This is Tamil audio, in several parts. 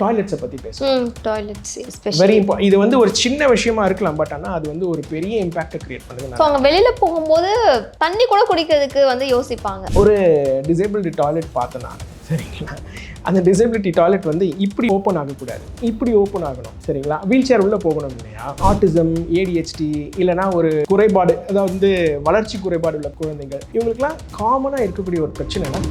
டாய்லெட்ஸை பற்றி பேசுவோம் டாய்லெட்ஸ் வெரி இது வந்து ஒரு சின்ன விஷயமா இருக்கலாம் பட் ஆனால் அது வந்து ஒரு பெரிய இம்பாக்டை கிரியேட் பண்ணுது அவங்க வெளியில போகும்போது தண்ணி கூட குடிக்கிறதுக்கு வந்து யோசிப்பாங்க. ஒரு டிசேபிலிட்டி டாய்லெட் பார்த்தேன் சரிங்களா? அந்த டிசேபிலிட்டி டாய்லெட் வந்து இப்படி ஓப்பன் ஆகக்கூடாது. இப்படி ஓப்பன் ஆகணும் சரிங்களா? வீல் சேர் உள்ளே போகணும் இல்லையா? ஆட்டிசம் ஏடிஹெச்டி இல்லைனா ஒரு குறைபாடு அதாவது வந்து வளர்ச்சி குறைபாடு உள்ள குழந்தைகள் இவங்களுக்குலாம் காமனாக இருக்கக்கூடிய ஒரு பிரச்சனைனா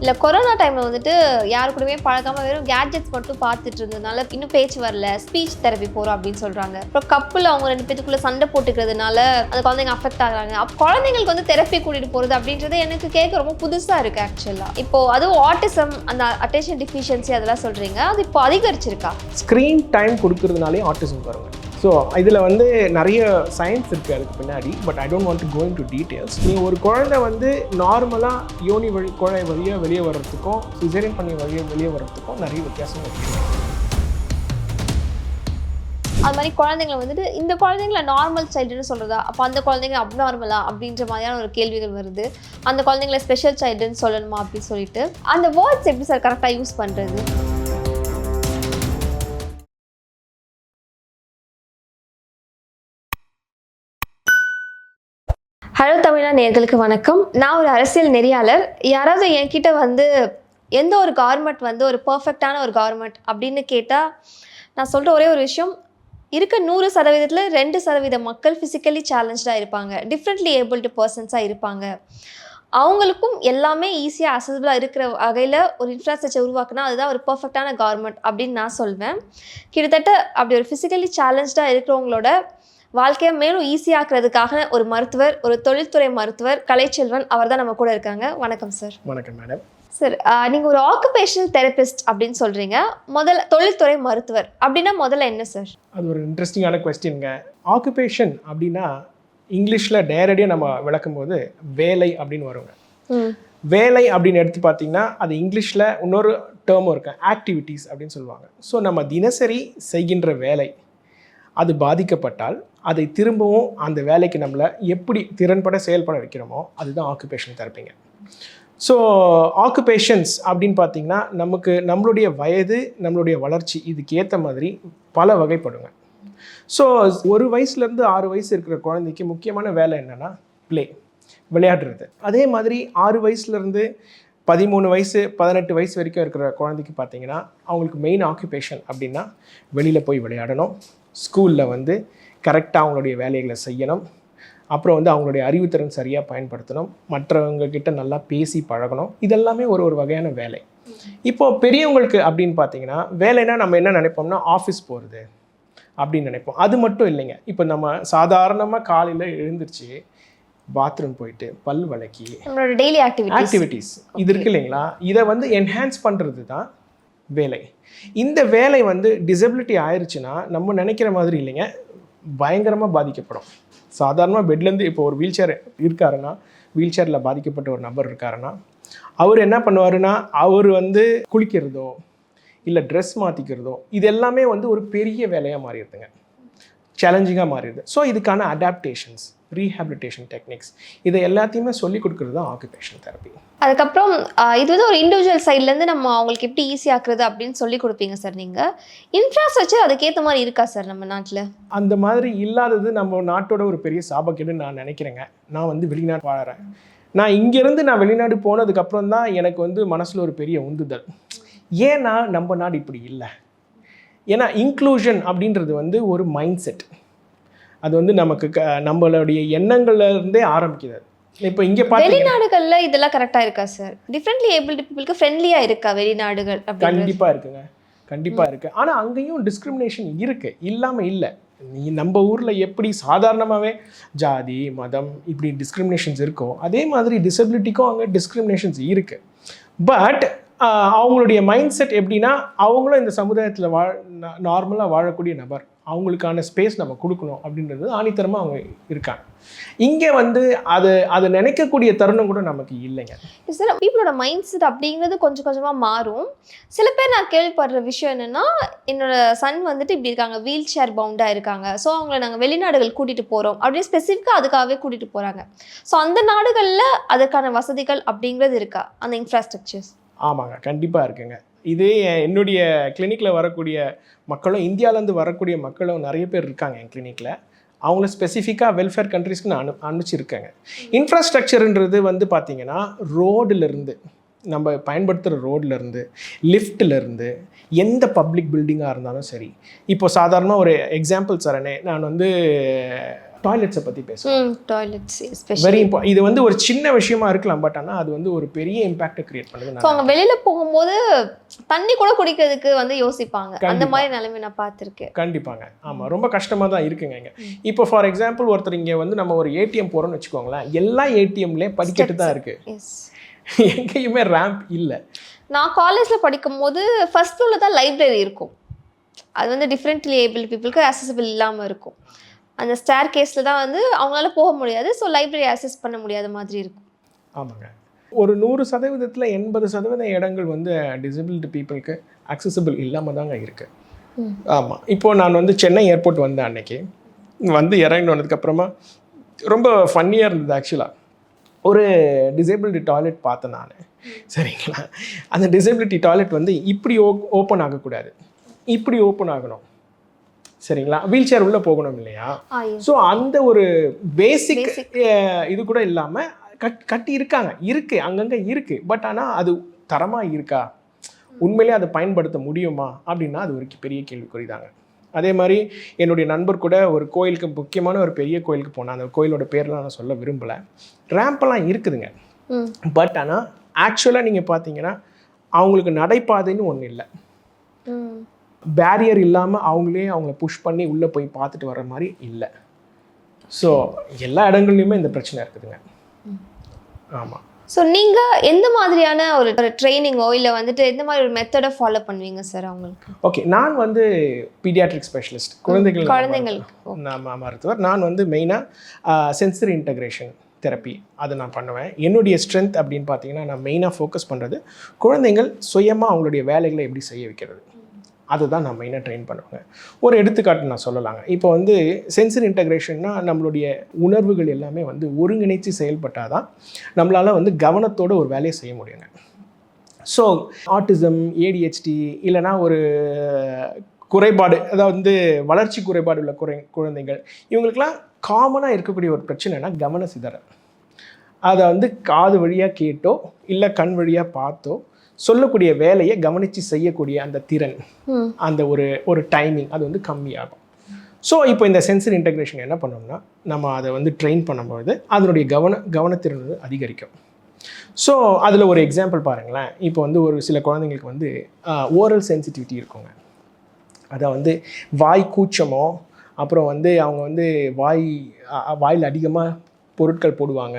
இல்லை கொரோனா டைமில் வந்துட்டு யாரு கூடவே பழகாமல் வெறும் கேட்ஜெட்ஸ் மட்டும் பார்த்துட்டு இருந்ததுனால இன்னும் பேச்சு வரல. ஸ்பீச் தெரப்பி போகிறோம் அப்படின்னு சொல்கிறாங்க அப்புறம் கப்பில் அவங்க ரெண்டு பேத்துக்குள்ளே சண்டை போட்டுக்கிறதுனால அந்த குழந்தைங்க அஃபெக்ட் ஆகுறாங்க. அப்போ குழந்தைங்களுக்கு வந்து தெரப்பி கூட்டிகிட்டு போகிறது அப்படின்றது எனக்கு கேட்க ரொம்ப புதுசாக இருக்குது ஆக்சுவலாக இப்போது அதுவும் ஆட்டிசம் அந்த அட்டென்ஷன் டிஃபிஷியன்சி அதெல்லாம் சொல்கிறீங்க அது இப்போ அதிகரிச்சிருக்கா? ஸ்க்ரீன் டைம் கொடுக்கறதுனாலே ஆட்டிசம் வருங்க ஸோ இதில் வந்து நிறைய சயின்ஸ் இருக்குது அதுக்கு பின்னாடி but I don't want to going to details நீ ஒரு குழந்தை வந்து நார்மலாக யோனி வழி குழந்தை வழியாக வெளியே வர்றதுக்கும் சிசேரியன் பண்ணி வழியாக வெளியே வர்றதுக்கும் நிறைய வித்தியாசம் இருக்குது அது மாதிரி குழந்தைங்களை வந்துட்டு இந்த குழந்தைங்கள நார்மல் சைல்டுன்னு சொல்கிறதா அப்போ அந்த குழந்தைங்க அப்நார்மலா அப்படின்ற மாதிரியான ஒரு கேள்விகள் வருது. அந்த குழந்தைங்கள ஸ்பெஷல் சைல்டுன்னு சொல்லணுமா அப்படின்னு சொல்லிட்டு. அந்த வேர்ட்ஸ் எப்படி சார் கரெக்டாக யூஸ் பண்ணுறது ஹலோ தமிழா நேர்களுக்கு வணக்கம். நான் ஒரு அரசியல் நெறியாளர். யாராவது என்கிட்ட வந்து எந்த ஒரு கவர்மெண்ட் வந்து ஒரு பர்ஃபெக்டான ஒரு கவர்மெண்ட் அப்படின்னு கேட்டால் நான் சொல்கிற ஒரே ஒரு விஷயம். இருக்க நூறு சதவீதத்தில் ரெண்டு சதவீத மக்கள் ஃபிசிக்கலி சேலஞ்சாக இருப்பாங்க. டிஃப்ரெண்ட்லி ஏபிள்டு பர்சன்ஸாக இருப்பாங்க. அவங்களுக்கும் எல்லாமே ஈஸியாக அசசபிளாக இருக்கிற வகையில் ஒரு இன்ஃப்ராஸ்ட்ரக்சர் உருவாக்குனா அதுதான் ஒரு பர்ஃபெக்டான கவர்மெண்ட் அப்படின்னு நான் சொல்வேன். கிட்டத்தட்ட அப்படி ஒரு ஃபிசிக்கலி சேலஞ்சாக இருக்கிறவங்களோட வாழ்க்கையை மேலும் ஈஸியாக்குறதுக்காக ஒரு மருத்துவர் ஒரு தொழில்துறை மருத்துவர் கலைச்செல்வன் அவர் தான் நம்ம கூட இருக்காங்க. வணக்கம் சார் வணக்கம் மேடம் சார் நீங்கள் ஒரு ஆக்குபேஷனல் தெரபிஸ்ட் அப்படின்னு சொல்கிறீங்க முதல்ல தொழில்துறை மருத்துவர் அப்படின்னா முதல்ல என்ன சார் அது ஒரு இன்ட்ரெஸ்டிங்கான கொஸ்டின்ங்க ஆக்குபேஷன் அப்படின்னா இங்கிலீஷில் நேரடியாக நம்ம விளக்கும்போது வேலை அப்படின்னு வருங்க. வேலை அப்படின்னு எடுத்து பார்த்தீங்கன்னா அது இங்கிலீஷில் இன்னொரு டேர்மும் இருக்கு ஆக்டிவிட்டீஸ் அப்படின்னு சொல்லுவாங்க. ஸோ நம்ம தினசரி செய்கின்ற வேலை அது பாதிக்கப்பட்டால் அதை திரும்பவும் அந்த வேலைக்கு நம்மளை எப்படி திறன்பட செயல்பட வைக்கிறோமோ அதுதான் ஆக்குபேஷன் தெரப்பிங்க. ஸோ ஆக்குபேஷன்ஸ் அப்படின்னு பார்த்தீங்கன்னா நமக்கு நம்மளுடைய வயது நம்மளுடைய வளர்ச்சி இதுக்கு ஏற்ற மாதிரி பல வகைப்படுங்க. ஸோ ஒரு வயசுலேருந்து ஆறு வயசு இருக்கிற குழந்தைக்கு முக்கியமான வேலை என்னென்னா ப்ளே விளையாடுறது. அதே மாதிரி ஆறு வயசுலேருந்து பதிமூணு வயசு பதினெட்டு வயசு வரைக்கும் இருக்கிற குழந்தைக்கு பார்த்தீங்கன்னா அவங்களுக்கு மெயின் ஆக்குபேஷன் அப்படின்னா வெளியில் போய் விளையாடணும். ஸ்கூலில் வந்து கரெக்டாக அவங்களுடைய வேலைகளை செய்யணும். அப்புறம் வந்து அவங்களுடைய அறிவுத்திறன் சரியாக பயன்படுத்தணும். மற்றவங்க கிட்ட நல்லா பேசி பழகணும். இதெல்லாமே ஒரு ஒரு வகையான வேலை. இப்போ பெரியவங்களுக்கு அப்படின்னு பார்த்தீங்கன்னா வேலைன்னா நம்ம என்ன நினைப்போம்னா ஆஃபீஸ் போகிறது அப்படின்னு நினைப்போம். அது மட்டும் இல்லைங்க. இப்போ நம்ம சாதாரணமாக காலையில் எழுந்திருச்சு பாத்ரூம் போயிட்டு பல் நம்மளோட டெய்லி ஆக்டிவிட்டி ஆக்டிவிட்டீஸ் இது இருக்கு இல்லைங்களா? இதை வந்து என்ஹான்ஸ் பண்ணுறது தான் வேலை. இந்த வேலை வந்து டிசபிலிட்டி ஆயிருச்சுன்னா நம்ம நினைக்கிற மாதிரி இல்லைங்க. பயங்கரமாக பாதிக்கப்படும். சாதாரணமாக பெட்லேருந்து இப்போ ஒரு வீல் சேர் இருக்காருன்னா வீல் சேரில் பாதிக்கப்பட்ட ஒரு நபர் இருக்காருன்னா அவர் என்ன பண்ணுவாருன்னா அவர் வந்து குளிக்கிறதோ இல்லை ட்ரெஸ் மாற்றிக்கிறதோ இது எல்லாமே வந்து ஒரு பெரிய வேலையாக மாறிடுதுங்க. சேலஞ்சிங்காக மாறிடுது. ஸோ இதுக்கான அடாப்டேஷன்ஸ் ரீஹாபிலிட்டேஷன் டெக்னிக்ஸ் இதை எல்லாத்தையுமே சொல்லி கொடுக்குறது தான் ஆக்குபேஷன் தெரப்பி அதுக்கப்புறம் இது வந்து ஒரு இண்டிவிஜுவல் சைட்லேருந்து நம்ம அவங்களுக்கு எப்படி ஈஸி ஆக்குறது அப்படின்னு சொல்லி கொடுப்பீங்க சார் நீங்கள் இன்ஃப்ராஸ்ட்ரக்சர் அதுக்கேற்ற மாதிரி இருக்கா சார் நம்ம நாட்டில்? அந்த மாதிரி இல்லாதது நம்ம நாட்டோட ஒரு பெரிய சாபக்கேடுன்னு நான் நினைக்கிறேங்க. நான் வந்து வெளிநாடு வாழறேன். நான் இங்கேருந்து நான் வெளிநாடு போனதுக்கப்புறம் தான் எனக்கு வந்து மனசில் ஒரு பெரிய உந்துதல். ஏன்னா நம்ம நாடு இப்படி இல்லை. ஏன்னா இன்க்ளூஷன் அப்படின்றது வந்து ஒரு மைண்ட் செட் அது வந்து நமக்கு க நம்மளுடைய எண்ணங்கள்ல இருந்தே ஆரம்பிக்குது. இப்போ இங்கே வெளிநாடுகளில் இதெல்லாம் கரெக்டாக இருக்கா சார் டிஃப்ரெண்ட்லி ஏபிள்டு பீப்புளுக்கு ஃப்ரெண்ட்லியாக இருக்கா வெளிநாடுகள் கண்டிப்பாக இருக்குங்க. கண்டிப்பாக இருக்குது ஆனால் அங்கேயும் டிஸ்கிரிமினேஷன் இருக்குது இல்லாமல் இல்லை. நீ நம்ம ஊரில் எப்படி சாதாரணமாகவே ஜாதி மதம் இப்படி டிஸ்கிரிமினேஷன்ஸ் இருக்கோ அதே மாதிரி டிசபிலிட்டிக்கும் அங்கே டிஸ்கிரிமினேஷன்ஸ் இருக்குது பட் அவங்களுடைய மைண்ட் செட் எப்படின்னா அவங்களும் இந்த சமுதாயத்தில் வாழ் நார்மலாக வாழக்கூடிய நபர். அவங்களுக்கான ஸ்பேஸ் நம்ம கொடுக்கணும் அப்படின்றது ஆணித்தரமாக அவங்க இருக்காங்க. இங்கே வந்து அது அதை நினைக்கக்கூடிய தருணம் கூட நமக்கு இல்லைங்க. சார் பீப்புளோட மைண்ட் செட் அப்படிங்கிறது கொஞ்சம் கொஞ்சமாக மாறும். சில பேர் நான் கேள்விப்படுற விஷயம் என்னென்னா என்னோட சன் வந்துட்டு இப்படி இருக்காங்க வீல் சேர் பவுண்டாக இருக்காங்க. ஸோ அவங்கள நாங்கள் வெளிநாடுகள் கூட்டிகிட்டு போகிறோம் அப்படின்னு ஸ்பெசிஃபிக்காக அதுக்காகவே கூட்டிகிட்டு போகிறாங்க ஸோ அந்த நாடுகளில் அதுக்கான வசதிகள் அப்படிங்கிறது இருக்கா? அந்த இன்ஃப்ராஸ்ட்ரக்சர்ஸ் ஆமாங்க கண்டிப்பாக இருக்குங்க. இதே என்னுடைய கிளினிக்கில் வரக்கூடிய மக்களும் இந்தியாவிலேருந்து வரக்கூடிய மக்களும் நிறைய பேர் இருக்காங்க என் கிளினிக்கில் அவங்கள ஸ்பெசிஃபிக்காக வெல்ஃபேர் கண்ட்ரிஸ்க்கு நான் அனு அனுப்பிச்சிருக்கேங்க. இன்ஃப்ராஸ்ட்ரக்சருன்றது வந்து பார்த்திங்கன்னா ரோடுலேருந்து நம்ம பயன்படுத்துகிற ரோட்லேருந்து லிஃப்ட்லேருந்து எந்த பப்ளிக் பில்டிங்காக இருந்தாலும் சரி. இப்போ சாதாரணமாக ஒரு எக்ஸாம்பிள் சரணே நான் வந்து டாய்லெட்ஸை பற்றி பேசுவேன் ம் டாய்லெட்ஸ் வெரி இம்பார்ட் இது வந்து ஒரு சின்ன விஷயமா இருக்கலாம் பட் ஆனால் அது வந்து ஒரு பெரிய இம்பாக்டை கிரியேட் பண்ணுது ஸோ அவங்க வெளியில போகும்போது தண்ணி கூட குடிக்கிறதுக்கு வந்து யோசிப்பாங்க. அந்த. மாதிரி நிலைமை நான் பார்த்துருக்கேன். கண்டிப்பாங்க. ஆமாம் ரொம்ப கஷ்டமாக தான் இருக்குங்க இங்கே. இப்போ ஃபார் எக்ஸாம்பிள் ஒருத்தர் இங்கே வந்து நம்ம ஒரு ஏடிஎம் போகிறோம்னு வச்சுக்கோங்களேன் எல்லா ஏடிஎம்லேயே படிக்கட்டு தான் இருக்குது எங்கேயுமே ரேம்ப் இல்லை. நான் காலேஜில் படிக்கும்போது ஃபர்ஸ்ட் ஃப்ளோரில் தான் லைப்ரரி இருக்கும். அது வந்து டிஃப்ரெண்ட்லி ஏபிள் பீப்புளுக்கு அசசபிள் இல்லாமல் இருக்கும். அந்த ஸ்டேர் கேஸில் தான் வந்து அவங்களால போக முடியாது. ஸோ லைப்ரரி அக்சஸ் பண்ண முடியாத மாதிரி இருக்கும். ஆமாங்க. ஒரு நூறு சதவீதத்தில் எண்பது சதவீத இடங்கள் வந்து டிசபிலிட்டி பீப்புளுக்கு அக்சசபிள் இல்லாமல் தாங்க இருக்குது. ஆமாம் இப்போது நான் வந்து சென்னை ஏர்போர்ட் வந்தேன் அன்னைக்கு. வந்து இறங்கி வந்ததுக்கப்புறமா ரொம்ப ஃபன்னியாக இருந்தது ஆக்சுவலாக ஒரு டிசேபிலிட்டி டாய்லெட் பார்த்தேன் நான். சரிங்களா? அந்த டிசேபிலிட்டி டாய்லெட் வந்து இப்படி ஓ ஓப்பன் ஆகக்கூடாது. இப்படி ஓப்பன் ஆகணும். சரிங்களா? வீல் சேர் உள்ளே போகணும் இல்லையா. ஸோ அந்த ஒரு பேசிக். இது கூட இல்லாமல் கட் கட்டி இருக்காங்க. இருக்கு அங்கங்கே இருக்கு. பட் ஆனால் அது தரமாக இருக்கா? உண்மையிலே அதை பயன்படுத்த முடியுமா? அப்படின்னா அது ஒரு பெரிய கேள்விக்குறி தாங்க அதே மாதிரி என்னுடைய நண்பர் கூட ஒரு கோயிலுக்கு முக்கியமான ஒரு பெரிய கோயிலுக்கு போனேன். அந்த கோயிலோட பேர்லாம் நான் சொல்ல விரும்பலை. ரேம்பெல்லாம் இருக்குதுங்க. பட் ஆனால் ஆக்சுவலாக நீங்கள் பார்த்தீங்கன்னா அவங்களுக்கு நடைபாதைன்னு ஒன்று இல்லை. பேரியர் இல்லாமல் அவங்களே அவங்கள புஷ் பண்ணி உள்ளே போய் பார்த்துட்டு வர மாதிரி இல்லை. ஸோ எல்லா இடங்கள்லையுமே இந்த பிரச்சனை இருக்குதுங்க. ஆமாம் ஸோ நீங்கள் எந்த மாதிரியான ஒரு ட்ரைனிங்கோ இல்லை வந்துட்டு எந்த மாதிரி ஒரு மெத்தடை ஃபாலோ பண்ணுவீங்க சார் அவங்களுக்கு? ஓகே நான் வந்து பீடியாட்ரிக் ஸ்பெஷலிஸ்ட் குழந்தைகள் குழந்தைங்களுக்கு நான் மருத்துவர். நான் வந்து மெயினாக சென்சரி இன்டகிரேஷன் தெரப்பி அதை நான் பண்ணுவேன். என்னுடைய ஸ்ட்ரென்த் அப்படின்னு பார்த்தீங்கன்னா நான் மெயினாக ஃபோக்கஸ் பண்ணுறது குழந்தைகள் சுயமாக அவங்களுடைய வேலைகளை எப்படி செய்ய வைக்கிறது. அதுதான் நம்ம என்ன ட்ரெயின் பண்ணுவாங்க. ஒரு எடுத்துக்காட்டு நான் சொல்லலாங்க. இப்போ வந்து சென்சர் இன்டகிரேஷன்னா நம்மளுடைய உணர்வுகள் எல்லாமே வந்து ஒருங்கிணைச்சு செயல்பட்டால் தான் நம்மளால் வந்து கவனத்தோட ஒரு வேலையை செய்ய முடியுங்க. ஸோ ஆட்டிசம் ஏடிஹெச்டி இல்லைனா ஒரு குறைபாடு அதாவது வந்து வளர்ச்சி குறைபாடு உள்ள குறை குழந்தைகள் இவங்களுக்கெல்லாம் காமனாக இருக்கக்கூடிய ஒரு பிரச்சனைனா கவன சிதறல் அதை வந்து காது வழியாக கேட்டோ இல்லை கண் வழியாக பார்த்தோ சொல்லக்கூடிய வேலையை கவனித்து செய்யக்கூடிய அந்த திறன் அந்த ஒரு ஒரு டைமிங் அது வந்து கம்மியாகும். ஸோ இப்போ இந்த சென்சரி இன்டகிரேஷன் என்ன பண்ணோம்னா நம்ம அதை வந்து ட்ரெயின் பண்ணும்பொழுது அதனுடைய கவன கவனத்திறன் வந்து அதிகரிக்கும். ஸோ அதில் ஒரு எக்ஸாம்பிள் பாருங்களேன். இப்போ வந்து ஒரு சில குழந்தைங்களுக்கு வந்து ஓரல் சென்சிட்டிவிட்டி இருக்குங்க. அதை வந்து வாய் கூச்சமோ அப்புறம் வந்து அவங்க வந்து வாய் வாயில் அதிகமாக பொருட்கள் போடுவாங்க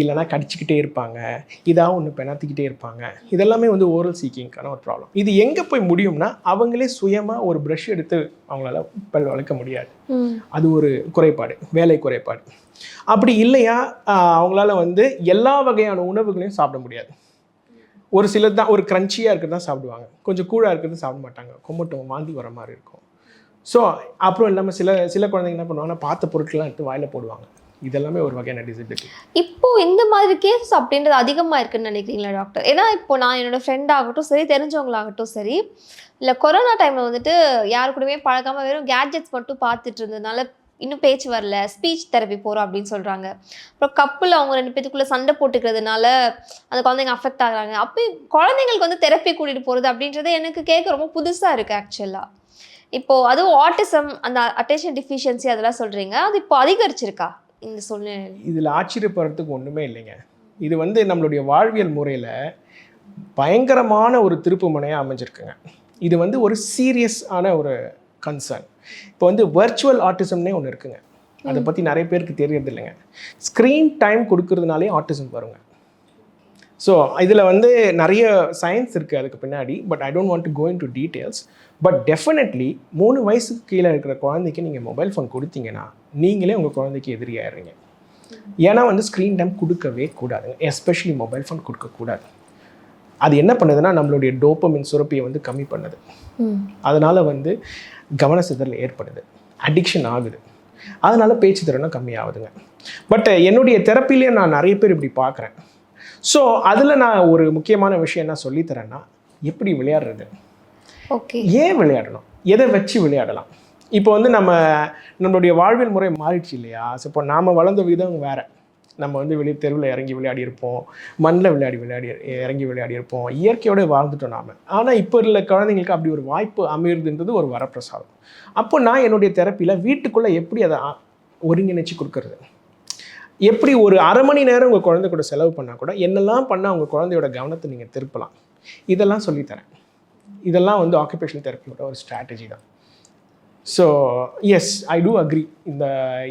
இல்லைன்னா கடிச்சிக்கிட்டே இருப்பாங்க இதாக ஒன்று பெணாத்திக்கிட்டே இருப்பாங்க. இதெல்லாமே வந்து ஓரல் சீக்கிங்க்கான ஒரு ப்ராப்ளம் இது எங்கே போய் முடியும்னா அவங்களே சுயமாக ஒரு ப்ரஷ் எடுத்து அவங்களால பல் வளர்க்க முடியாது. அது ஒரு குறைபாடு வேலை குறைபாடு. அப்படி இல்லையா அவங்களால வந்து எல்லா வகையான உணவுகளையும் சாப்பிட முடியாது. ஒரு சிலர் தான் ஒரு க்ரன்ச்சியாக இருக்கிறது தான் சாப்பிடுவாங்க. கொஞ்சம் கூழாக இருக்கிறது சாப்பிட மாட்டாங்க. கொமட்டும் வாந்தி வர மாதிரி இருக்கும். ஸோ அப்புறம் இல்லாமல் சில சில குழந்தைங்க என்ன பண்ணுவாங்கன்னா பார்த்த பொருட்கள்லாம் எடுத்து வாயில் போடுவாங்க. இதெல்லாமே ஒரு வகையான டிசபிலிட்டி இப்போ இந்த மாதிரி கேசஸ் அப்படின்றது அதிகமாக இருக்குன்னு நினைக்கிறீங்களா டாக்டர் ஏன்னா இப்போ நான் என்னோட ஃப்ரெண்ட் ஆகட்டும் சரி தெரிஞ்சவங்களாகட்டும் சரி இல்லை கொரோனா டைமில் வந்துட்டு யாரு கூடவே பழகாம வெறும் கேட்ஜெட்ஸ் மட்டும் பார்த்துட்டு இருந்ததுனால இன்னும் பேச்சு வரல ஸ்பீச் தெரப்பி போகிறோம் அப்படின்னு சொல்கிறாங்க அப்புறம் கப்பில் அவங்க ரெண்டு பேத்துக்குள்ளே சண்டை போட்டுக்கிறதுனால அந்த குழந்தைங்க அஃபெக்ட் ஆகுறாங்க. அப்போ குழந்தைங்களுக்கு வந்து தெரப்பி கூட்டிகிட்டு போகிறது அப்படின்றது எனக்கு கேட்க ரொம்ப புதுசாக இருக்குது ஆக்சுவலாக இப்போது அதுவும் ஆட்டிசம் அந்த அட்டென்ஷன் டிஃபிஷியன்சி அதெல்லாம் சொல்கிறீங்க அது இப்போ அதிகரிச்சிருக்கா? இந்த சூழ்நிலையில் இதில் ஆச்சரியப்படுறதுக்கு ஒன்றுமே இல்லைங்க. இது வந்து நம்மளுடைய வாழ்வியல் முறையில் பயங்கரமான ஒரு திருப்பு முனையாக அமைஞ்சிருக்குங்க. இது வந்து ஒரு சீரியஸ் ஆன ஒரு கன்சர்ன் இப்போ வந்து வர்ச்சுவல் ஆட்டிசம்னே ஒன்று இருக்குங்க. அதை பற்றி நிறைய பேருக்கு தெரியறது இல்லைங்க. ஸ்க்ரீன் டைம் கொடுக்கறதுனாலே ஆட்டிசம் வருங்க. ஸோ இதில் வந்து நிறைய சயின்ஸ் இருக்குது அதுக்கு பின்னாடி but I don't want to go in to details but definitely மூணு வயசுக்கு கீழே இருக்கிற குழந்தைக்கு நீங்கள் மொபைல் ஃபோன் கொடுத்தீங்கன்னா நீங்களே உங்கள் குழந்தைக்கு எதிரியாயிருங்க. ஏன்னா வந்து ஸ்க்ரீன் டைம் கொடுக்கவே கூடாதுங்க எஸ்பெஷலி மொபைல் ஃபோன் கொடுக்கக்கூடாது அது என்ன பண்ணுதுன்னா நம்மளுடைய டோப்பமின் சுரப்பியை வந்து கம்மி பண்ணுது. அதனால் வந்து கவன சிதறல் ஏற்படுது. அடிக்ஷன் ஆகுது. அதனால் பேச்சு திறனும் கம்மியாகுதுங்க. பட் என்னுடைய தெரப்பிலேயே நான் நிறைய பேர் இப்படி பார்க்குறேன் ஸோ அதில் நான் ஒரு முக்கியமான விஷயம் என்ன சொல்லித்தரேன்னா எப்படி விளையாடுறது? ஓகே ஏன் விளையாடணும்? எதை வச்சு விளையாடலாம்? இப்போ வந்து நம்ம நம்மளுடைய வாழ்வியல் முறை மாறிடுச்சு இல்லையா? ஸோ இப்போ நாம் வளர்ந்த விதம் வேறு. நம்ம வந்து வெளியே தெருவில் இறங்கி விளையாடி இருப்போம் மண்ணில் விளையாடி விளையாடி இறங்கி விளையாடி இருப்போம் இயற்கையோடு வாழ்ந்துட்டோம் நாம். ஆனால் இப்போ உள்ள குழந்தைங்களுக்கு அப்படி ஒரு வாய்ப்பு அமையுதுன்றது ஒரு வரப்பிரசாதம். அப்போ நான் என்னுடைய தெரப்பியில் வீட்டுக்குள்ளே எப்படி அதை ஒருங்கிணைச்சு கொடுக்கறது? எப்படி ஒரு அரை மணி நேரம் உங்கள் குழந்தை கூட செலவு பண்ணால் கூட என்னெல்லாம் பண்ணால் உங்கள் குழந்தையோட கவனத்தை நீங்கள் திருப்பலாம்? இதெல்லாம் சொல்லித்தரேன். இதெல்லாம் வந்து ஆக்குபேஷனல் தெரப்பியோட ஒரு ஸ்ட்ராட்டஜி தான். So yes I do agree இந்த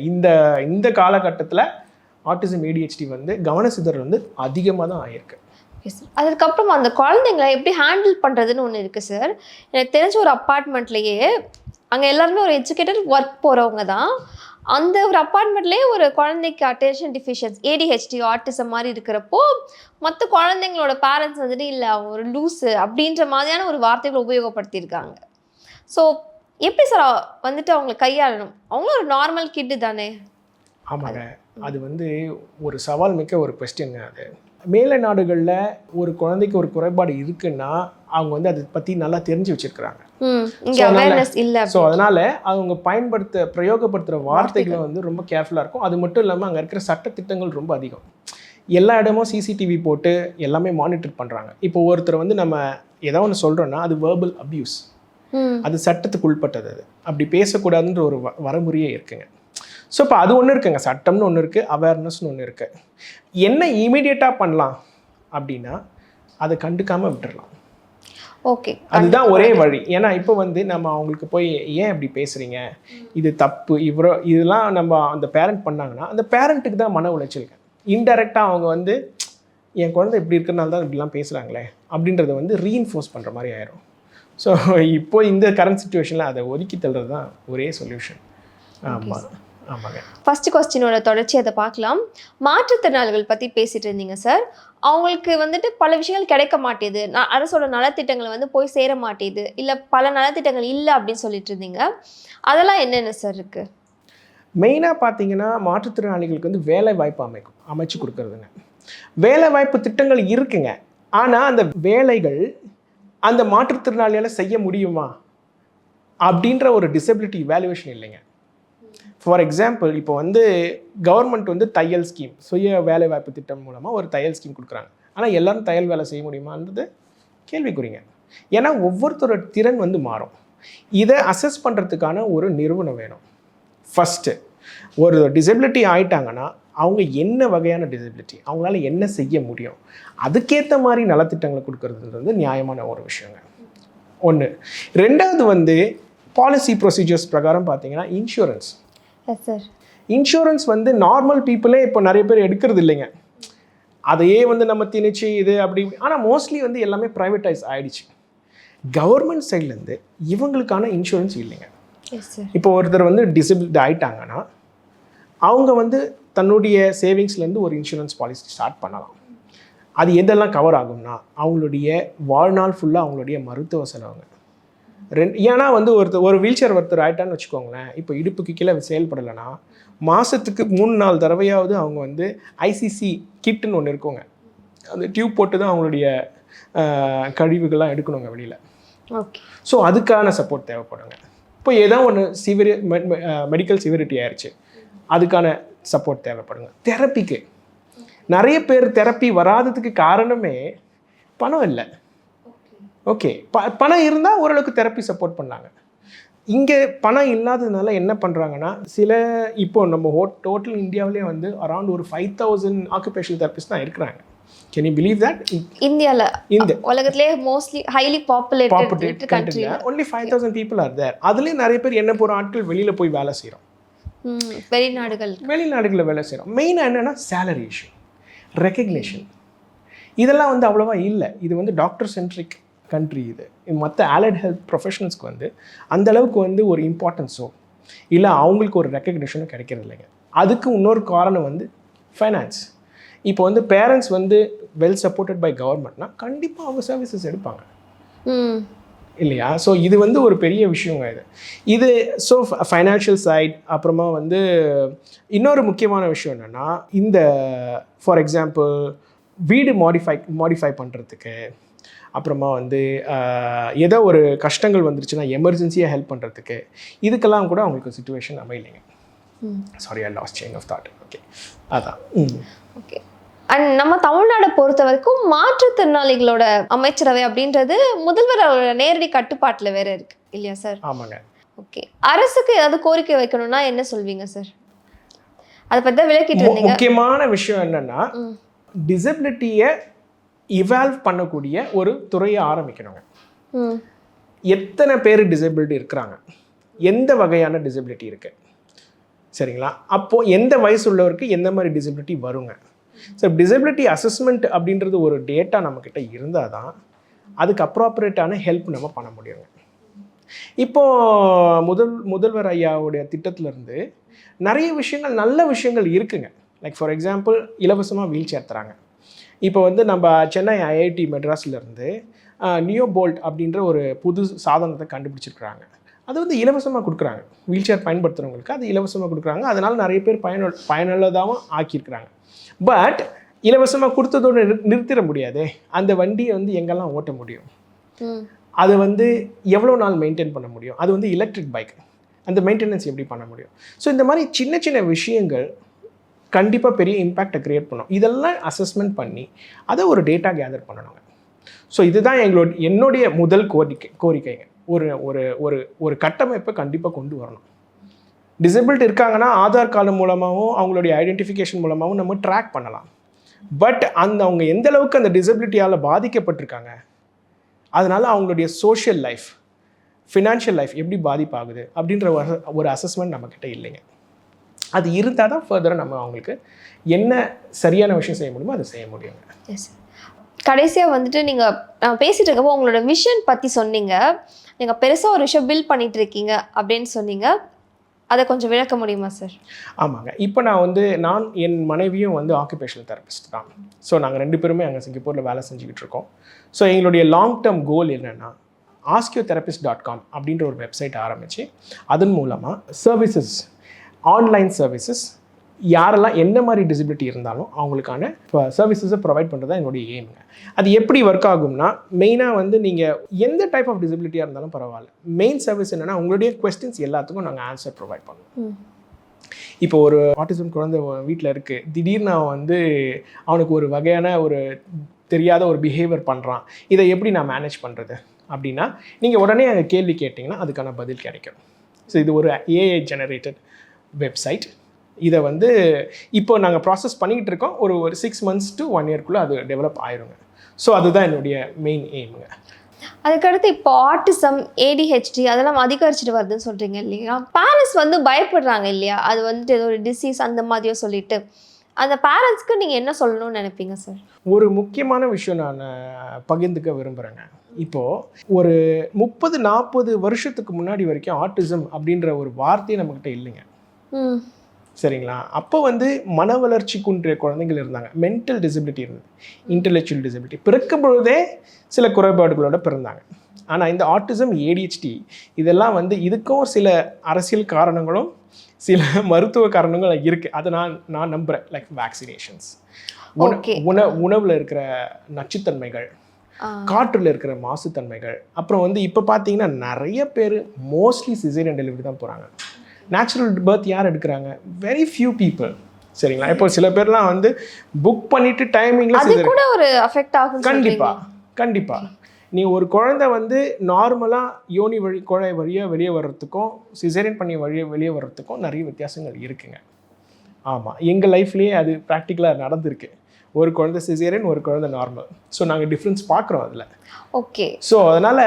இந்த இந்த காலகட்டத்தில் ஆட்டிசம் ஏடிஹெச்டி வந்து கவனசிதறல் வந்து அதிகமாக தான் ஆயிருக்கு. Yes sir. அதுக்கப்புறம் அந்த குழந்தைங்களை எப்படி ஹேண்டில் பண்ணுறதுன்னு ஒன்று இருக்குது சார் எனக்கு தெரிஞ்ச ஒரு அப்பார்ட்மெண்ட்லேயே அங்கே எல்லாருமே ஒரு எஜுகேட்டட் ஒர்க் போகிறவங்க தான். அந்த ஒரு அப்பார்ட்மெண்ட்லேயே ஒரு குழந்தைக்கு அட்டென்ஷன் டிஃபிஷியன்ஸ் ஏடிஹெச்டி ஆர்டிசம் மாதிரி இருக்கிறப்போ மற்ற குழந்தைங்களோட பேரண்ட்ஸ் வந்துட்டு இல்லை அவங்க ஒரு லூஸு அப்படின்ற மாதிரியான ஒரு வார்த்தைகளை உபயோகப்படுத்தியிருக்காங்க. ஸோ எப்படி சார் வந்துட்டு அவங்களை கையாளணும்? அவங்களும் ஒரு நார்மல் கிட்டு தானே. ஆமாங்க. அது வந்து ஒரு சவால் மிக்க ஒரு கொஸ்டின்ங்க அது. மேலை நாடுகளில் ஒரு குழந்தைக்கு ஒரு குறைபாடு இருக்குன்னா அவங்க வந்து அதை பற்றி நல்லா தெரிஞ்சு வச்சிருக்கிறாங்க. ஸோ அதனால் அவங்க பயன்படுத்த பிரயோகப்படுத்துகிற வார்த்தைகளை வந்து ரொம்ப கேர்ஃபுல்லாக இருக்கும். அது மட்டும் இல்லாமல் அங்கே இருக்கிற சட்டத்திட்டங்கள் ரொம்ப அதிகம். எல்லா இடமும் சிசிடிவி போட்டு எல்லாமே மானிட்டர் பண்ணுறாங்க இப்போ ஒருத்தர் வந்து நம்ம ஏதோ ஒன்று சொல்கிறோன்னா அது வேர்பல் அப்யூஸ் அது சட்டத்துக்கு உட்பட்டது அது. அப்படி பேசக்கூடாதுன்ற ஒரு வரமுறையே இருக்குங்க. ஸோ இப்போ அது ஒன்று இருக்குங்க. சட்டம்னு ஒன்று இருக்குது அவேர்னஸ்னு ஒன்று இருக்குது என்ன இமீடியட்டாக பண்ணலாம் அப்படின்னா அதை கண்டுக்காமல் விட்டுறலாம். ஓகே. அதுதான் ஒரே வழி. ஏன்னா இப்போ வந்து நம்ம அவங்களுக்கு போய் ஏன் இப்படி பேசுறீங்க? இது தப்பு. இவ்வளோ இதெல்லாம் நம்ம அந்த பேரண்ட் பண்ணாங்கன்னா அந்த பேரண்ட்டுக்கு தான் மன உளைச்சலுங்க இன்டெரக்டாக அவங்க வந்து என் குழந்தை இப்படி இருக்கிறனால தான் இப்படிலாம் பேசுகிறாங்களே அப்படின்றத வந்து ரீஇன்ஃபோர்ஸ் பண்ணுற மாதிரி ஆயிரும். ஸோ இப்போ இந்த கரண்ட் சுச்சுவேஷனில் அதை ஒதுக்கி தள்ளுறது தான் ஒரே சொல்யூஷன் ஆமாம் ஆமாங்க. ஃபர்ஸ்ட் கொஸ்டினோட தொடர்ச்சி அதை பார்க்கலாம். மாற்றுத்திறனாளிகள் பற்றி பேசிட்டு இருந்தீங்க சார் அவங்களுக்கு வந்துட்டு பல விஷயங்கள் கிடைக்க மாட்டேது. நான் அரசோட நலத்திட்டங்கள் வந்து போய் சேர மாட்டேது. இல்லை பல நலத்திட்டங்கள் இல்லை அப்படின்னு சொல்லிட்டு இருந்தீங்க. அதெல்லாம் என்னென்ன சார் இருக்கு? மெயினாக பார்த்தீங்கன்னா மாற்றுத்திறனாளிகளுக்கு வந்து வேலை வாய்ப்பு அமைக்கும் அமைச்சு கொடுக்கறதுங்க. வேலை வாய்ப்பு திட்டங்கள் இருக்குங்க. ஆனால் அந்த வேலைகள் அந்த மாற்றுத்திறனாளியால் செய்ய முடியுமா? அப்படின்ற ஒரு டிசபிலிட்டி வேல்யூவேஷன் இல்லைங்க. ஃபார் எக்ஸாம்பிள் இப்போ வந்து கவர்மெண்ட் வந்து தையல் ஸ்கீம் சுய வேலை வாய்ப்பு திட்டம் மூலமாக ஒரு தையல் ஸ்கீம் கொடுக்குறாங்க. ஆனால் எல்லாரும் தையல் வேலை செய்ய முடியுமான்றது கேள்விக்குறிங்க. ஏன்னா ஒவ்வொருத்தரோட திறன் வந்து மாறும். இதை அசஸ் பண்ணுறதுக்கான ஒரு நிறுவனம் வேணும். ஃபஸ்ட்டு ஒரு டிசபிலிட்டி ஆயிட்டாங்கன்னா அவங்க என்ன வகையான டிசபிலிட்டி அவங்களால என்ன செய்ய முடியும்? அதுக்கேற்ற மாதிரி நலத்திட்டங்களை கொடுக்கறதுன்றது நியாயமான ஒரு விஷயங்க. ஒன்று ரெண்டாவது வந்து பாலிசி ப்ரொசீஜர்ஸ் பிரகாரம் பார்த்தீங்கன்னா இன்சூரன்ஸ் சார் இன்சூரன்ஸ் வந்து நார்மல் பீப்புளே இப்போ நிறைய பேர் எடுக்கிறது இல்லைங்க. அதையே வந்து நம்ம திணிச்சு இது அப்படி. ஆனால் மோஸ்ட்லி வந்து எல்லாமே ப்ரைவேட்டைஸ் ஆயிடுச்சு. கவர்மெண்ட் சைட்லேருந்து இவங்களுக்கான இன்சூரன்ஸ் இல்லைங்க. இப்போ ஒருத்தர் வந்து டிசபிலிட்டி ஆயிட்டாங்கன்னா அவங்க வந்து தன்னுடைய சேவிங்ஸ்லேருந்து ஒரு இன்சூரன்ஸ் பாலிசி ஸ்டார்ட் பண்ணலாம். அது எதெல்லாம் கவர் ஆகும்னா அவங்களுடைய வாழ்நாள் ஃபுல்லாக அவங்களுடைய மருத்துவ செலவுங்க. ரெண்டு ஏன்னா வந்து ஒருத்தர் ஒரு வீல் சேர் ஒருத்தர் ஆயிட்டான்னு வச்சுக்கோங்களேன் இப்போ இடுப்புக்கு கீழே செயல்படலைன்னா மாதத்துக்கு மூணு நாலு தடவையாவது அவங்க வந்து ஐசிசி கிட்டுன்னு ஒன்று இருக்குங்க. அந்த டியூப் போட்டு தான் அவங்களுடைய கழிவுகள்லாம் எடுக்கணுங்க வெளியில். ஓகே. ஸோ அதுக்கான சப்போர்ட் தேவைப்படுங்க. இப்போ ஏதோ ஒன்று சிவிரி மெடிக்கல் சிவிரிட்டி ஆயிடுச்சு அதுக்கான சப்போர்ட் தேவைப்படுங்க. தெரப்பிக்கு நிறைய பேர் தெரப்பி வராததுக்கு காரணமே பணம் இல்லை. ஓகே ப பணம் இருந்தால் ஓரளவுக்கு தெரப்பி சப்போர்ட் பண்ணாங்க. இங்கே பணம் இல்லாததுனால என்ன பண்ணுறாங்கன்னா சில இப்போ நம்ம ஹோ டோட்டல் இந்தியாவிலே வந்து அரௌண்ட் ஒரு ஃபைவ் தௌசண்ட் ஆக்குபேஷனல் தெரப்பிஸ்ட் தான் இருக்கிறாங்க. கேன் யூ பிலீவ் தட் இந்தியாவில் இந்த உலகத்திலே mostly highly populated populate country only five thousand people are there அதுலேயும் நிறைய பேர் என்ன போகிற ஆட்கள் வெளியில் போய் வேலை செய்கிறோம் வெளிநாடுகள். வெளிநாடுகளில் வேலை செய்கிறோம் மெயினாக என்னென்னா சேலரி இஷ்யூ ரெக்கக்னேஷன் இதெல்லாம் வந்து அவ்வளோவா இல்லை. இது வந்து டாக்டர் சென்ட்ரிக் கண்ட்ரி இது மற்ற allied ஹெல்த் ப்ரொஃபஷனல்ஸ்க்கு வந்து அந்த அளவுக்கு வந்து ஒரு இம்பார்ட்டன்ஸோ இல்லை அவங்களுக்கு ஒரு ரெக்கக்னிஷனோ கிடைக்கிறது இல்லைங்க. அதுக்கு இன்னொரு காரணம் வந்து ஃபைனான்ஸ் இப்போ வந்து பேரண்ட்ஸ் வந்து வெல் சப்போர்ட்டட் பை கவர்மெண்ட்னா கண்டிப்பாக அவங்க சர்வீசஸ் எடுப்பாங்க. இல்லையா? ஸோ இது வந்து ஒரு பெரிய விஷயங்க இது. இது ஸோ ஃபைனான்ஷியல் சைட் அப்புறமா வந்து இன்னொரு முக்கியமான விஷயம் என்னென்னா இந்த ஃபார் எக்ஸாம்பிள் வீடு மாடிஃபை மாடிஃபை பண்ணுறதுக்கு அப்புறமா வந்து ஏதோ ஒரு கஷ்டங்கள் வந்துருச்சுன்னா எமர்ஜென்சியாக ஹெல்ப் பண்ணுறதுக்கு இதுக்கெல்லாம் கூட அவங்களுக்கு situation அமையலைங்க. Sorry I lost change of thought okay அதான். ஓகே அண்ட் நம்ம தமிழ்நாடை பொறுத்த வரைக்கும் மாற்றுத்திறனாளிகளோட அமைச்சரவை அப்படின்றது முதல்வரோட நேரடி கட்டுப்பாட்டில் வேற இருக்கு. இல்லையா சார் ஆமாங்க. ஓகே அரசுக்கு ஏதாவது கோரிக்கை வைக்கணும்னா என்ன சொல்வீங்க சார் அதை பற்றி தான் விளக்கிட்டு இருந்தீங்க. முக்கியமான விஷயம் என்னன்னா டிசபிலிட்டியை இவால்வ் பண்ணக்கூடிய ஒரு துறையை ஆரம்பிக்கணுங்க. எத்தனை பேர் டிசபிலிட்டி இருக்கிறாங்க? எந்த வகையான டிசபிலிட்டி இருக்கு? சரிங்களா? அப்போது எந்த வயசு உள்ளவருக்கு எந்த மாதிரி டிசபிலிட்டி வருங்க? சார் டிசபிலிட்டி அசஸ்மெண்ட் அப்படின்றது ஒரு டேட்டா நம்மக்கிட்ட இருந்தால் தான் அதுக்கு அப்ராப்ரேட்டான ஹெல்ப் நம்ம பண்ண முடியுங்க இப்போ முதல் முதல்வர் ஐயாவுடைய திட்டத்திலேருந்து நிறைய விஷயங்கள் நல்ல விஷயங்கள் இருக்குங்க. லைக் ஃபார் எக்ஸாம்பிள் இலவசமாக வீல் சேர் தராங்க. இப்போ வந்து நம்ம சென்னை ஐஐடி மெட்ராஸ்லேருந்து நியோ போல்ட் அப்படின்ற ஒரு புது சாதனத்தை கண்டுபிடிச்சிருக்கிறாங்க. அது வந்து இலவசமாக கொடுக்குறாங்க. வீல் சேர் பயன்படுத்துகிறவங்களுக்கு அது இலவசமாக கொடுக்குறாங்க. அதனால் நிறைய பேர் பயனுள்ள பயனுள்ளதாகவும் ஆக்கியிருக்கிறாங்க. பட் இலவசமாக கொடுத்ததோடு நிறு நிறுத்திட முடியாதே. அந்த வண்டியை வந்து எங்கெல்லாம் ஓட்ட முடியும்? அது வந்து எவ்வளோ நாள் மெயின்டைன் பண்ண முடியும்? அது வந்து எலக்ட்ரிக் பைக் அந்த மெயின்டெனன்ஸ் எப்படி பண்ண முடியும்? ஸோ இந்த மாதிரி சின்ன சின்ன விஷயங்கள் கண்டிப்பாக பெரிய இம்பேக்டை க்ரியேட் பண்ணும். இதெல்லாம் அசஸ்மெண்ட் பண்ணி அதை ஒரு டேட்டா கேதர் பண்ணணுங்க. ஸோ இதுதான் எங்களோட என்னுடைய முதல் கோரிக்கை கோரிக்கைங்க. ஒரு ஒரு ஒரு ஒரு கட்டமைப்பை கண்டிப்பாக கொண்டு வரணும். டிசபிள்ட் இருக்காங்கன்னா ஆதார் கார்டு மூலமாகவும் அவங்களுடைய ஐடென்டிஃபிகேஷன் மூலமாகவும் நம்ம ட்ராக் பண்ணலாம். பட் அந்த அவங்க எந்த அளவுக்கு அந்த டிசபிலிட்டியால் பாதிக்கப்பட்டிருக்காங்க அதனால் அவங்களுடைய சோஷியல் லைஃப் ஃபினான்ஷியல் லைஃப் எப்படி பாதிப்பாகுது அப்படின்ற ஒரு ஒரு அசஸ்மெண்ட் நம்மக்கிட்ட இல்லைங்க. அது இருந்தால் தான் ஃபர்தராக நம்ம அவங்களுக்கு என்ன சரியான விஷயம் செய்ய முடியுமோ அதை செய்ய முடியுங்க. எஸ் கடைசியாக வந்துட்டு நீங்கள் நான் இருக்கப்போ உங்களோட விஷன் பற்றி சொன்னீங்க. நீங்கள் பெருசாக ஒரு விஷயம் பில்ட் பண்ணிகிட்டு இருக்கீங்க அப்படின்னு சொன்னீங்க. அதை கொஞ்சம் விளக்க முடியுமா சார்? ஆமாங்க. இப்போ நான் வந்து நான் என் மனைவியும் வந்து ஆக்குபேஷனல் தெரபிஸ்ட் தான். ஸோ நாங்கள் ரெண்டு பேருமே அங்கே சிங்கப்பூரில் வேலை செஞ்சுக்கிட்டு இருக்கோம். ஸோ எங்களுடைய லாங் டேர்ம் கோல் என்னென்னா ஆஸ்கியோ தெரபிஸ்ட் டாட் காம் அப்படின்ற ஒரு வெப்சைட் ஆரம்பித்து அதன் மூலமாக சர்வீசஸ் ஆன்லைன் சர்வீசஸ் யாரெல்லாம் என்ன மாதிரி டிசபிலிட்டி இருந்தாலும் அவங்களுக்கான சர்வீசஸை ப்ரொவைட் பண்ணுறது தான் என்னுடைய எய்முங்க அது எப்படி ஒர்க் ஆகும்னா மெயினாக வந்து நீங்கள் எந்த டைப் ஆஃப் டிசபிலிட்டியாக இருந்தாலும் பரவாயில்ல. மெயின் சர்வீஸ் என்னென்னா உங்களுடைய கொஸ்டின்ஸ் எல்லாத்துக்கும் நாங்கள் ஆன்சர் ப்ரொவைட் பண்ணுவோம். இப்போ ஒரு ஆட்டிசம் குழந்தை வீட்டில் இருக்குது திடீர்னு அவன் வந்து அவனுக்கு ஒரு வகையான ஒரு தெரியாத ஒரு பிஹேவியர் பண்ணுறான் இதை எப்படி நான் மேனேஜ் பண்ணுறது அப்படின்னா நீங்கள் உடனே அங்கே கேள்வி கேட்டிங்கன்னா அதுக்கான பதில் கிடைக்கும். ஸோ இது ஒரு ஏஐ ஜெனரேட்டட் வெப்சைட் இதை வந்து இப்போ நாங்கள் ப்ராசஸ் பண்ணிக்கிட்டு இருக்கோம். ஒரு ஒரு சிக்ஸ் மந்த்ஸ் டு ஒன் இயர்க்குள்ளே அது டெவலப் ஆயிருங்க. ஸோ அதுதான் என்னுடைய மெயின் எய்முங்க அதுக்கடுத்து இப்போ ஆட்டிசம் ஏடிஹெச்டி அதெல்லாம் அதிகரிச்சுட்டு வருதுன்னு சொல்கிறீங்க இல்லையா? பேரண்ட்ஸ் வந்து பயப்படுறாங்க இல்லையா? அது வந்துட்டு ஏதோ ஒரு டிசீஸ் அந்த மாதிரியோ சொல்லிட்டு. அந்த பேரண்ட்ஸ்க்கு நீங்கள் என்ன சொல்லணும்னு நினைப்பீங்க சார் ஒரு முக்கியமான விஷயம் நான் பகிர்ந்துக்க விரும்புகிறேங்க இப்போது ஒரு முப்பது நாற்பது வருஷத்துக்கு முன்னாடி வரைக்கும் ஆட்டிசம் அப்படின்ற ஒரு வார்த்தையே நம்மக்கிட்ட இல்லைங்க. சரிங்களா? அப்போ வந்து மன வளர்ச்சி குன்றிய குழந்தைகள் இருந்தாங்க. மென்டல் டிசபிலிட்டி இருந்தது. இன்டெலெக்சுவல் டிசபிலிட்டி பிறக்கும் பொழுதே சில குறைபாடுகளோட பிறந்தாங்க. ஆனால் இந்த ஆட்டிசம் ஏடிஹெச்டி இதெல்லாம் வந்து இதுக்கும் சில அரசியல் காரணங்களும் சில மருத்துவ காரணங்களும் இருக்குது அதை நான் நான் நம்புகிறேன் லைக் வேக்சினேஷன்ஸ் உண உணவில் இருக்கிற நச்சுத்தன்மைகள் காற்றுல இருக்கிற மாசுத்தன்மைகள் அப்புறம் வந்து இப்போ பார்த்தீங்கன்னா நிறைய பேர் மோஸ்ட்லி சிசேரியன் டெலிவரி தான் போகிறாங்க நேச்சுரல் பர்த் யார் எடுக்கிறாங்க? வெரி ஃபியூ பீப்புள் சரிங்களா? இப்போ சில பேர்லாம் வந்து புக் பண்ணிட்டு டைமிங்கில் அது கூட ஒரு அஃபெக்ட் ஆகும் கண்டிப்பா கண்டிப்பா. நீ ஒரு குழந்தை வந்து நார்மலாக யோனி வழி குழாய் வழியாக வெளியே வர்றதுக்கும் சிசேரியன் பண்ணி வழியே வெளியே வர்றதுக்கும் நிறைய வித்தியாசங்கள் இருக்குங்க. ஆமாம் எங்கள் லைஃப்லேயே அது ப்ராக்டிக்கலாக நடந்திருக்கு. ஒரு குழந்தை சிசேரியன் ஒரு குழந்தை நார்மல் ஸோ நாங்கள் டிஃப்ரென்ஸ் பார்க்குறோம் அதில். ஓகே ஸோ அதனால்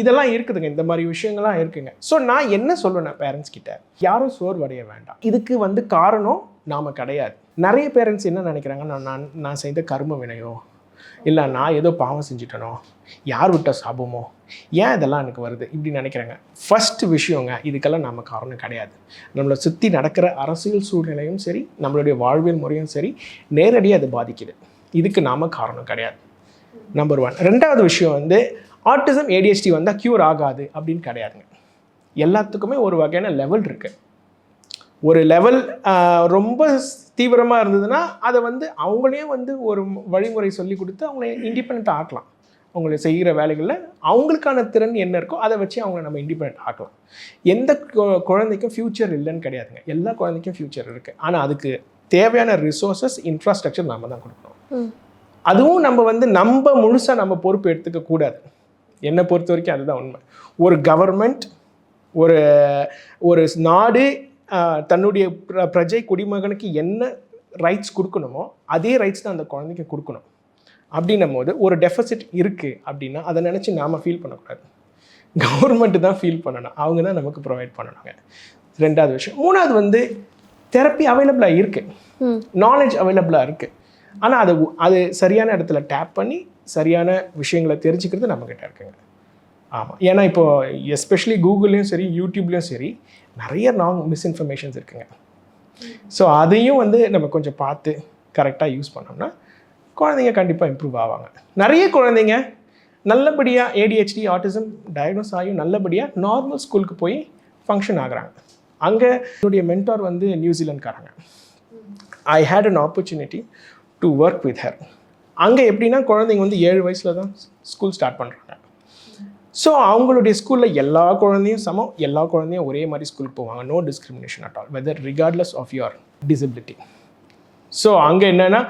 இதெல்லாம் இருக்குதுங்க. இந்த மாதிரி விஷயங்கள்லாம் இருக்குங்க. ஸோ நான் என்ன சொல்லுவேன் பேரண்ட்ஸ் கிட்ட? யாரும் சோர்வடைய வேண்டாம். இதுக்கு வந்து காரணம் நாம் கிடையாது. நிறைய பேரண்ட்ஸ் என்ன நினைக்கிறாங்க நான் நான் நான் செய்த கர்ம வினையோ இல்லை நான் ஏதோ பாவம் செஞ்சுட்டனோ? யார் விட்ட சாபமோ? ஏன் இதெல்லாம் எனக்கு வருது? இப்படி நினைக்கிறாங்க. ஃபர்ஸ்ட் விஷயங்க இதுக்கெல்லாம் நம்ம காரணம் கிடையாது. நம்மளை சுற்றி நடக்கிற அரசியல் சூழ்நிலையும் சரி நம்மளுடைய வாழ்வியல் முறையும் சரி நேரடியாக அது பாதிக்குது. இதுக்கு நாம் காரணம் கிடையாது. நம்பர் ஒன் ரெண்டாவது விஷயம் வந்து ஆட்டிசம் ஏடிஎஸ்டி வந்தால் க்யூர் ஆகாது அப்படின்னு கிடையாதுங்க. எல்லாத்துக்குமே ஒரு வகையான லெவல் இருக்குது ஒரு லெவல் ரொம்ப தீவிரமாக இருந்ததுன்னா அதை வந்து அவங்களையும் வந்து ஒரு வழிமுறை சொல்லி கொடுத்து அவங்கள இண்டிபெண்ட்டாக ஆக்கலாம். அவங்களை செய்கிற வேலைகளில் அவங்களுக்கான திறன் என்ன இருக்கோ அதை வச்சு அவங்கள நம்ம இண்டிபெண்ட் ஆக்கலாம். எந்த குழந்தைக்கும் ஃப்யூச்சர் இல்லைன்னு கிடையாதுங்க. எல்லா குழந்தைக்கும் ஃப்யூச்சர் இருக்குது ஆனால் அதுக்கு தேவையான ரிசோர்ஸஸ் இன்ஃப்ராஸ்ட்ரக்சர் நம்ம தான் கொடுக்கணும். அதுவும் நம்ம வந்து நம்ம முழுசாக நம்ம பொறுப்பு எடுத்துக்க கூடாது. என்னை பொறுத்த வரைக்கும் அதுதான் உண்மை. ஒரு கவர்மெண்ட் ஒரு ஒரு நாடு தன்னுடைய பிர- பிரஜை குடிமகனுக்கு என்ன ரைட்ஸ் கொடுக்கணுமோ அதே ரைட்ஸ் தான் அந்த குழந்தைக்கு கொடுக்கணும். அப்படின்னும் போது ஒரு டெஃபிசிட் இருக்குது அப்படின்னா அதை நினச்சி நாம் ஃபீல் பண்ணக்கூடாது. கவர்மெண்ட்டு தான் ஃபீல் பண்ணணும். அவங்க தான் நமக்கு ப்ரொவைட் பண்ணணுங்க ரெண்டாவது விஷயம். மூணாவது வந்து தெரப்பி அவைலபிளாக இருக்குது நாலேஜ் அவைலபிளாக இருக்குது ஆனால் அது அது சரியான இடத்துல டேப் பண்ணி சரியான விஷயங்களை தெரிஞ்சுக்கிறது நம்மக்கிட்ட இருக்குங்க. ஆமாம் ஏன்னா இப்போ எஸ்பெஷலி கூகுள்லேயும் சரி யூடியூப்லேயும் சரி நிறைய ராங் மிஸ்இன்ஃபர்மேஷன்ஸ் இருக்குங்க. ஸோ அதையும் வந்து நம்ம கொஞ்சம் பார்த்து கரெக்டாக யூஸ் பண்ணோம்னா குழந்தைங்க கண்டிப்பாக இம்ப்ரூவ் ஆவாங்க. நிறைய குழந்தைங்க நல்லபடியாக ஏடிஹெச்டி ஆட்டிசம் டயக்னோஸ் ஆகியும் நல்லபடியாக நார்மல் ஸ்கூலுக்கு போய் ஃபங்க்ஷன் ஆகிறாங்க. அங்கே என்னுடைய மென்டார் வந்து நியூசிலாண்ட்காரங்க I had an opportunity to work with her அங்கே எப்படின்னா குழந்தைங்க வந்து ஏழு வயசில் தான் ஸ்கூல் ஸ்டார்ட் பண்ணுறாங்க ஸோ அவங்களுடைய ஸ்கூலில் எல்லா குழந்தையும் சமம். எல்லா குழந்தையும் ஒரே மாதிரி ஸ்கூலுக்கு போவாங்க. No discrimination at all whether regardless of your disability so அங்கே என்னென்னா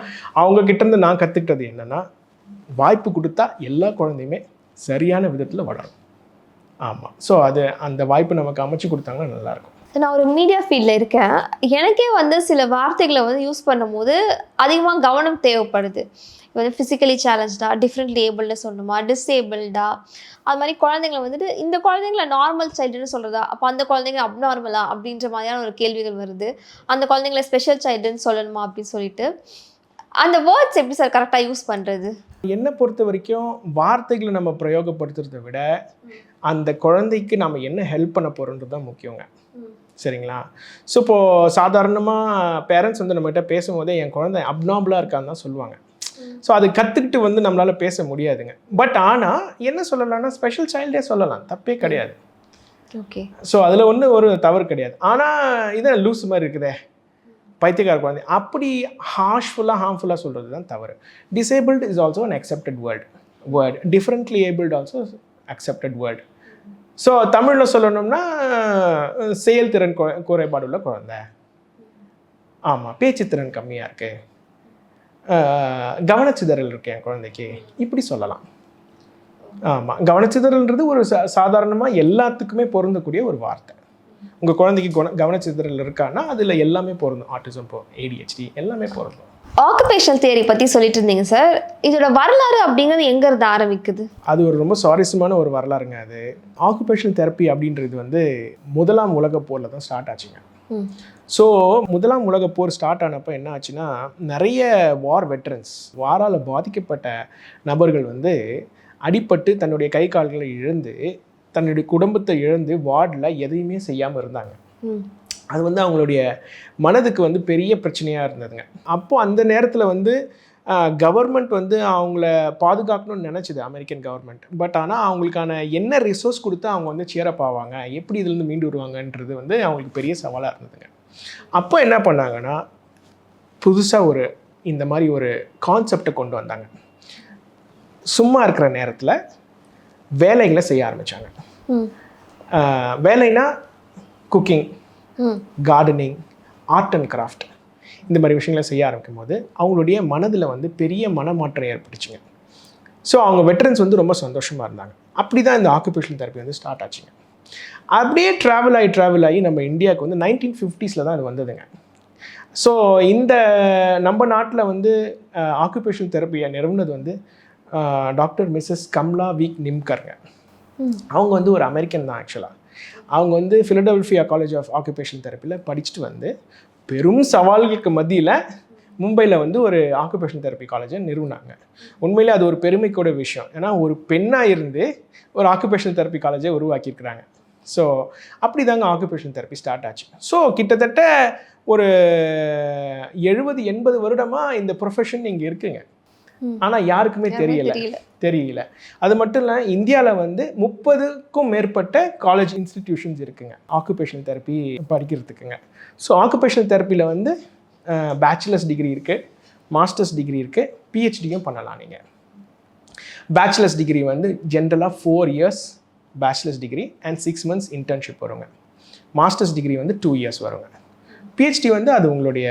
அவங்கக்கிட்டேருந்து நான் கற்றுக்கிட்டது என்னென்னா வாய்ப்பு கொடுத்தா எல்லா குழந்தையுமே சரியான விதத்தில் வளரும். ஆமாம் ஸோ அது அந்த வாய்ப்பு நமக்கு அமைச்சு கொடுத்தாங்கன்னா நல்லாயிருக்கும் நான் ஒரு மீடியா ஃபீல்டில் இருக்கேன். எனக்கே வந்து சில வார்த்தைகளை வந்து யூஸ் பண்ணும்போது அதிகமாக கவனம் தேவைப்படுது. இப்போ வந்து ஃபிசிக்கலி சேலஞ்சா டிஃப்ரெண்ட்லி ஏபிள்னு சொல்லணுமா டிசேபிள்டா அது மாதிரி குழந்தைங்களை வந்துட்டு இந்த குழந்தைங்கள நார்மல் சைல்டுன்னு சொல்கிறதா அப்போ அந்த குழந்தைங்க அப்நார்மலா அப்படின்ற மாதிரியான ஒரு கேள்விகள் வருது. அந்த குழந்தைங்கள ஸ்பெஷல் சைல்டுன்னு சொல்லணுமா அப்படின்னு சொல்லிட்டு. அந்த வேர்ட்ஸ் எப்படி சார் கரெக்டாக யூஸ் பண்ணுறது என்னை பொறுத்த வரைக்கும் வார்த்தைகளை நம்ம பிரயோகப்படுத்துறதை விட அந்த குழந்தைக்கு நம்ம என்ன ஹெல்ப் பண்ண போகிறோன்றது தான் முக்கியங்க. சரிங்களா? ஸோ இப்போது சாதாரணமாக பேரண்ட்ஸ் வந்து நம்மகிட்ட பேசும்போதே என் குழந்தை அப்நார்மலாக இருக்கான்னு தான் சொல்லுவாங்க. ஸோ அது கற்றுக்கிட்டு வந்து நம்மளால் பேச முடியாதுங்க. பட் ஆனால் என்ன சொல்லலாம்னா ஸ்பெஷல் சைல்டே சொல்லலாம். தப்பே கிடையாது. ஓகே. ஸோ அதில் ஒன்றும் ஒரு தவறு கிடையாது. ஆனால் இதான் லூஸ் மாதிரி இருக்குதே. பைத்தியக்கார குழந்தை. அப்படி ஹார்ஷ்ஃபுல்லாக ஹார்ம்ஃபுல்லாக சொல்கிறது தான் தவறு. Disabled is also an accepted word word differently abled also accepted word so தமிழில் சொல்லணும்னா செயல்திறன் குறை- குறைபாடு உள்ள குழந்தை. ஆமாம் பேச்சுத்திறன் கம்மியாக இருக்கு. கவனச்சிதறல் இருக்கு என் குழந்தைக்கு. இப்படி சொல்லலாம். ஆமாம் கவனச்சிதறல்ன்றது ஒரு சா சாதாரணமாக எல்லாத்துக்குமே பொருந்தக்கூடிய ஒரு வார்த்தை. உங்கள் குழந்தைக்கு குண கவனச்சிதறல் இருக்கான்னா அதில் எல்லாமே பொருந்தும். ஆட்டிசம் போ ஏடிஹெச்டி எல்லாமே பொருந்தும். ஆக்குபேஷனல் தியரி பற்றி சொல்லிட்டு இருந்தீங்க சார் இதோட வரலாறு அப்படிங்கிறது எங்கேருந்து ஆரம்பிக்குது? அது ஒரு ரொம்ப சுவாரஸ்யமான ஒரு வரலாறுங்க அது. ஆக்குபேஷனல் தெரப்பி அப்படின்றது வந்து முதலாம் உலகப் போரில் தான் ஸ்டார்ட் ஆச்சுங்க. ஸோ முதலாம் உலகப் போர் ஸ்டார்ட் ஆனப்போ என்ன ஆச்சுன்னா நிறைய வார் வெட்டரன்ஸ் வாரால் பாதிக்கப்பட்ட நபர்கள் வந்து அடிபட்டு தன்னுடைய கை கால்களை இழந்து தன்னுடைய குடும்பத்தை இழந்து வார்டில் எதையுமே செய்யாமல் இருந்தாங்க. அது வந்து அவங்களுடைய மனதுக்கு வந்து பெரிய பிரச்சனையாக இருந்ததுங்க. அப்போது அந்த நேரத்தில் வந்து கவர்மெண்ட் வந்து அவங்கள பாதுகாக்கணும்னு நினச்சிது அமெரிக்கன் கவர்மெண்ட் பட் ஆனால் அவங்களுக்கான என்ன ரிசோர்ஸ் கொடுத்து அவங்க வந்து சேரப் ஆவாங்க எப்படி இதுலேருந்து மீண்டு வருவாங்கன்றது வந்து அவங்களுக்கு பெரிய சவாலாக இருந்ததுங்க. அப்போ என்ன பண்ணாங்கன்னா புதுசாக ஒரு இந்த மாதிரி ஒரு கான்செப்டை கொண்டு வந்தாங்க. சும்மா இருக்கிற நேரத்தில் வேலைகளை செய்ய ஆரம்பித்தாங்க வேலைனா cooking gardening art and craft இந்த மாதிரி விஷயங்களை செய்ய ஆரம்பிக்கும் போது அவங்களுடைய மனதில் வந்து பெரிய மனமாற்றம் ஏற்பட்டுச்சுங்க. ஸோ அவங்க வெட்டரன்ஸ் வந்து ரொம்ப சந்தோஷமாக இருந்தாங்க. அப்படி தான் இந்த ஆக்குபேஷன் தெரப்பி வந்து ஸ்டார்ட் ஆச்சுங்க. அப்படியே ட்ராவல் ஆகி ட்ராவல் ஆகி நம்ம இந்தியாவுக்கு வந்து நைன்டீன் ஃபிஃப்டிஸில் தான் அது வந்ததுங்க. ஸோ இந்த நம்ம நாட்டில் வந்து ஆக்குபேஷன் தெரப்பியை நிறுவனது வந்து டாக்டர் மிஸ்ஸஸ் கம்லா வீக் நிம்கருங்க. அவங்க வந்து ஒரு அமெரிக்கன் தான் ஆக்சுவலாக அவங்க வந்து ஃபிலடெல்ஃபியா காலேஜ் ஆஃப் ஆக்குபேஷன் தெரப்பியில் படிச்சுட்டு வந்து பெரும் சவால்களுக்கு மத்தியில் மும்பையில் வந்து ஒரு ஆக்குபேஷன் தெரப்பி காலேஜை நிறுவினாங்க. உண்மையிலே அது ஒரு பெருமைக்கூட விஷயம். ஏன்னா ஒரு பெண்ணாக இருந்து ஒரு ஆக்குபேஷன் தெரப்பி காலேஜை உருவாக்கியிருக்கிறாங்க. ஸோ அப்படி தாங்க ஆக்குபேஷன் தெரப்பி ஸ்டார்ட் ஆச்சு. ஸோ கிட்டத்தட்ட ஒரு எழுபது எண்பது வருடமாக இந்த ப்ரொஃபஷன் இங்கே இருக்குங்க. ஆனால் யாருக்குமே தெரியல. தெரியல. அது மட்டும் இல்லை இந்தியாவில் வந்து முப்பதுக்கும் மேற்பட்ட காலேஜ் இன்ஸ்டிடியூஷன்ஸ் இருக்குங்க. ஆக்குபேஷனல் தெரப்பி படிக்கிறதுக்குங்க. ஸோ ஆக்குபேஷனல் தெரப்பியில் வந்து பேச்சுலர்ஸ் டிகிரி இருக்குது மாஸ்டர்ஸ் டிகிரி இருக்குது பிஹெச்டியும் பண்ணலாம் நீங்கள் பேச்சுலர்ஸ் டிகிரி வந்து ஜென்ரலாக four years bachelors degree and six months internship வருங்க. மாஸ்டர்ஸ் டிகிரி வந்து டூ இயர்ஸ் வருங்க. பிஹெச்டி வந்து அது உங்களுடைய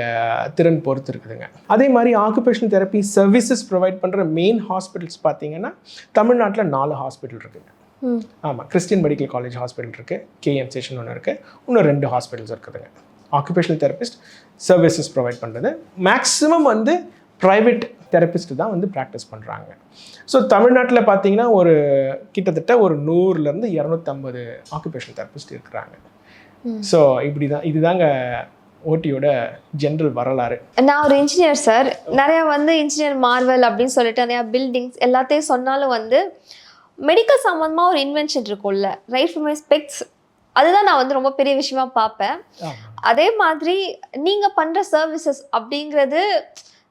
திறன் பொறுத்து இருக்குதுங்க அதே மாதிரி ஆக்குபேஷனல் தெரப்பி சர்வீசஸ் ப்ரொவைட் பண்ணுற மெயின் ஹாஸ்பிட்டல்ஸ் பார்த்தீங்கன்னா தமிழ்நாட்டில் நாலு ஹாஸ்பிட்டல் இருக்குங்க. ம். ஆமாம் கிறிஸ்டியன் மெடிக்கல் காலேஜ் ஹாஸ்பிட்டல் இருக்குது கேஎம் ஸ்டேஷன் ஒன்று இருக்குது இன்னும் ரெண்டு ஹாஸ்பிட்டல்ஸ் இருக்குதுங்க. ஆக்குபேஷனல் தெரபிஸ்ட் சர்வீசஸ் ப்ரொவைட் பண்ணுறது மேக்ஸிமம் வந்து ப்ரைவேட் தெரபிஸ்ட் தான் வந்து ப்ராக்டிஸ் பண்ணுறாங்க ஸோ தமிழ்நாட்டில் பார்த்தீங்கன்னா ஒரு கிட்டத்தட்ட ஒரு நூறுலேருந்து இரநூத்தம்பது ஆக்குபேஷனல் தெரபிஸ்ட் இருக்கிறாங்க. ஸோ இப்படி தான் இதுதாங்க ஓட்டியோட ஜென்ரல் வரலாறு. நான் ஒரு இன்ஜினியர் சார் நிறைய வந்து இன்ஜினியர் மார்வல் அப்படின்னு சொல்லிட்டு நிறையா பில்டிங்ஸ் எல்லாத்தையும் சொன்னாலும் வந்து மெடிக்கல் சம்மந்தமாக ஒரு இன்வென்ஷன் இருக்கும்ல ரைட் ஃப்ரம் மை ஸ்பெக்ஸ் அதுதான் நான் வந்து ரொம்ப பெரிய விஷயமா பார்ப்பேன். அதே மாதிரி நீங்கள் பண்ணுற சர்வீசஸ் அப்படிங்கிறது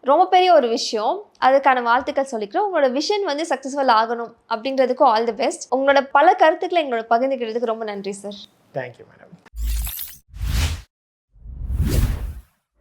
ரொம்ப பெரிய ஒரு விஷயம். அதுக்கான வாழ்த்துக்கள் சொல்லிக்கிறோம் உங்களோட விஷன் வந்து சக்ஸஸ்ஃபுல் ஆகணும் அப்படிங்கிறதுக்கும் ஆல் தி பெஸ்ட் உங்களோட பல கருத்துக்களை எங்களோட பகிர்ந்துக்கிறதுக்கு ரொம்ப நன்றி சார் தேங்க்யூ மேடம்